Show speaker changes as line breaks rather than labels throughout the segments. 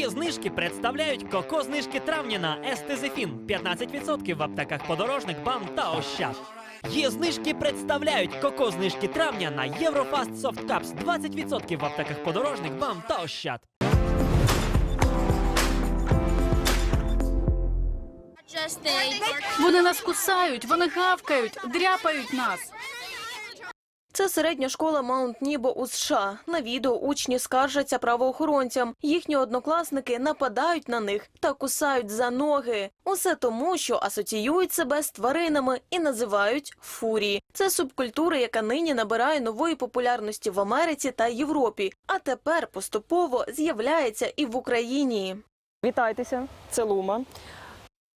Є знижки представляють коко знижки травня на Естезефін 15% в аптеках подорожник, бам та ощад. Є знижки представляють коко знижки травня на Єврофаст Cups 20% в аптеках подорожник, бам та ощад.
Вони нас кусають, вони гавкають, дряпають нас.
Це середня школа Маунт Нібо у США. На відео учні скаржаться правоохоронцям. Їхні однокласники нападають на них та кусають за ноги. Усе тому, що асоціюють себе з тваринами і називають фурі. Це субкультура, яка нині набирає нової популярності в Америці та Європі, а тепер поступово з'являється і в Україні.
Вітайтеся, це Лума.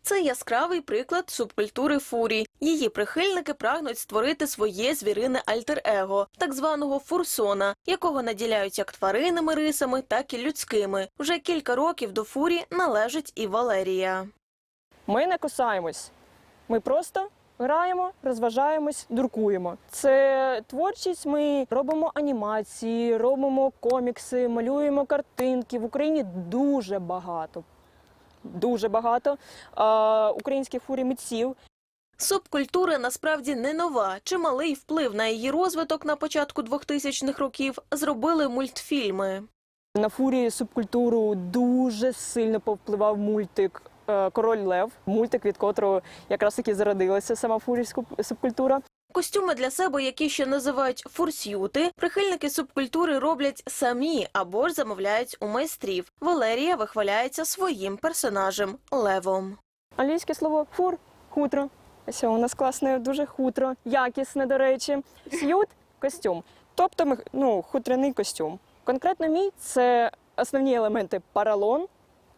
Це яскравий приклад субкультури фурі. Її прихильники прагнуть створити своє звірине альтер-его, так званого фурсона, якого наділяють як тваринними рисами, так і людськими. Вже кілька років до фурі належить і Валерія.
Ми не кусаємось. Ми просто граємо, розважаємось, дуркуємо. Це творчість. Ми робимо анімації, робимо комікси, малюємо картинки. В Україні дуже багато. Дуже багато українських фурі митців.
Субкультура насправді не нова. Чималий вплив на її розвиток на початку 2000-х років зробили мультфільми.
На фурі субкультуру дуже сильно повпливав мультик е, Король Лев, мультик, від котрого якраз таки зародилася сама фурійська субкультура.
Костюми для себе, які ще називають фурсюти, прихильники субкультури роблять самі або ж замовляють у майстрів. Валерія вихваляється своїм персонажем левом.
Англійське слово фур хутро. Ось у нас класне дуже хутро, якісне, до речі. С'ют костюм. Тобто ну, хутряний костюм. Конкретно мій це основні елементи паралон,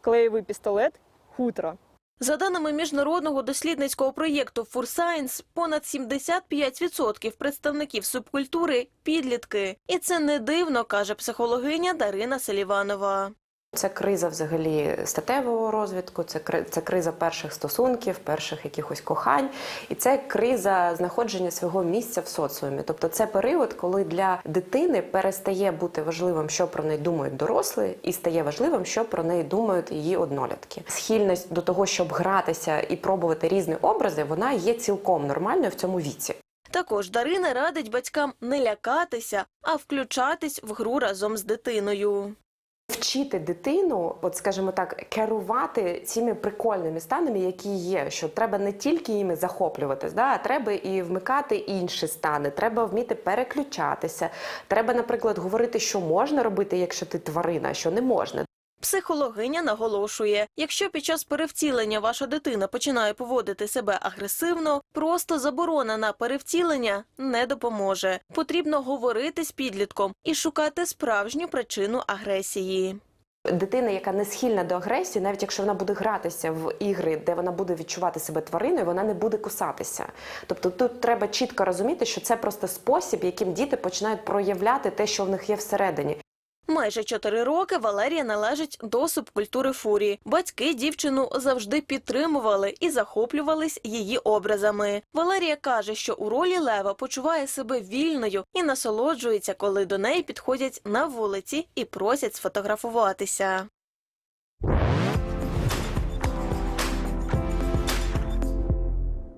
клеєвий пістолет, хутро.
За даними міжнародного дослідницького проєкту Фурсайнс, понад 75% представників субкультури підлітки. І це не дивно, каже психологиня Дарина Селіванова.
Це криза взагалі статевого розвитку, це це криза перших стосунків, перших якихось кохань, і це криза знаходження свого місця в соціумі. Тобто це період, коли для дитини перестає бути важливим, що про неї думають дорослі, і стає важливим, що про неї думають її однолітки. Схильність до того, щоб гратися і пробувати різні образи, вона є цілком нормальною в цьому віці.
Також Дарина радить батькам не лякатися, а включатись в гру разом з дитиною.
Вчити дитину, от скажімо так, керувати цими прикольними станами, які є. Що треба не тільки їми захоплюватись, да, а треба і вмикати інші стани. Треба вміти переключатися. Треба, наприклад, говорити, що можна робити, якщо ти тварина, що не можна.
Психологиня наголошує, якщо під час перевтілення ваша дитина починає поводити себе агресивно, просто заборона на перевтілення не допоможе. Потрібно говорити з підлітком і шукати справжню причину агресії.
Дитина, яка не схильна до агресії, навіть якщо вона буде гратися в ігри, де вона буде відчувати себе твариною, вона не буде кусатися. Тобто тут треба чітко розуміти, що це просто спосіб, яким діти починають проявляти те, що в них є всередині.
Майже чотири роки Валерія належить до субкультури фурі. Батьки дівчину завжди підтримували і захоплювались її образами. Валерія каже, що у ролі лева почуває себе вільною і насолоджується, коли до неї підходять на вулиці і просять сфотографуватися.